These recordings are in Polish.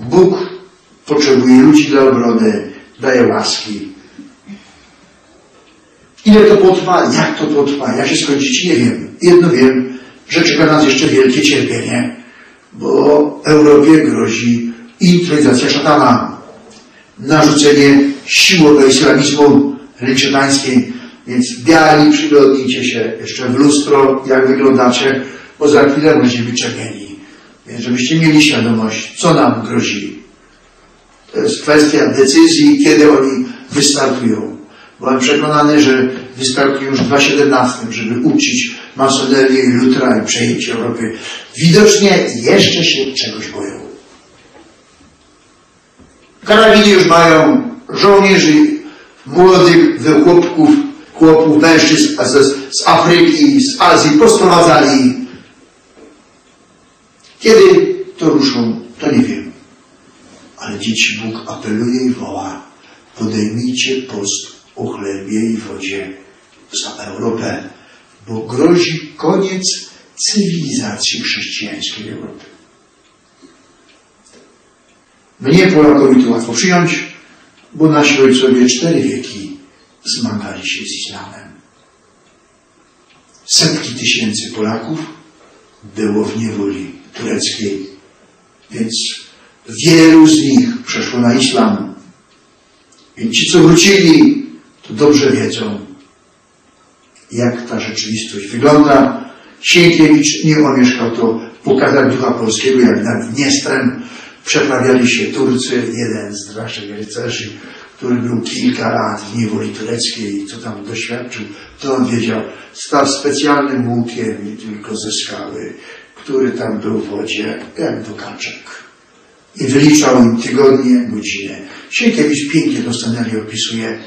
Bóg potrzebuje ludzi dla obrony, daje łaski. Ile to potrwa, jak to potrwa, jak się skończyć, nie wiem. Jedno wiem, że czeka nas jeszcze wielkie cierpienie, bo Europie grozi intronizacja szatana, narzucenie siłowe islamizmu religioniańskiej, więc biali przyglądnijcie się jeszcze w lustro, jak wyglądacie, bo za chwilę będziecie być czerwieni. Więc żebyście mieli świadomość, co nam grozi. To jest kwestia decyzji, kiedy oni wystartują. Byłem przekonany, że wystartują już w 2017, żeby uczyć masonerię i i przejęcie Europy. Widocznie jeszcze się czegoś boją. Karabiny już mają żołnierzy, młodych chłopków, chłopów, mężczyzn z, z Afryki, z Azji posprowadzali. Kiedy to ruszą, to nie wiem. Ale dzieci Bóg apeluje i woła, podejmijcie post o chlebie i wodzie za Europę, bo grozi koniec cywilizacji chrześcijańskiej Europy. Mnie Polakowi to łatwo przyjąć, bo nasi ojcowie cztery wieki zmagali się z islamem. Setki tysięcy Polaków było w niewoli tureckiej, więc wielu z nich przeszło na islam. Więc ci, co wrócili, to dobrze wiedzą, jak ta rzeczywistość wygląda. Sienkiewicz nie omieszkał to pokazać ducha polskiego, jak nad Dniestrem przeprawiali się Turcy. Jeden z naszych rycerzy, który był kilka lat w niewoli tureckiej, co tam doświadczył, to on wiedział, stał specjalnym łukiem i tylko ze skały, który tam był w wodzie, jak do kaczek. I wyliczał im tygodnie, godzinę. Sienkiewicz pięknie to scenariusz opisuje,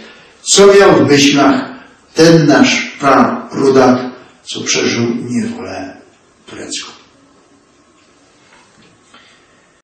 co miał w myślach ten nasz prarodak, co przeżył niewolę turecką.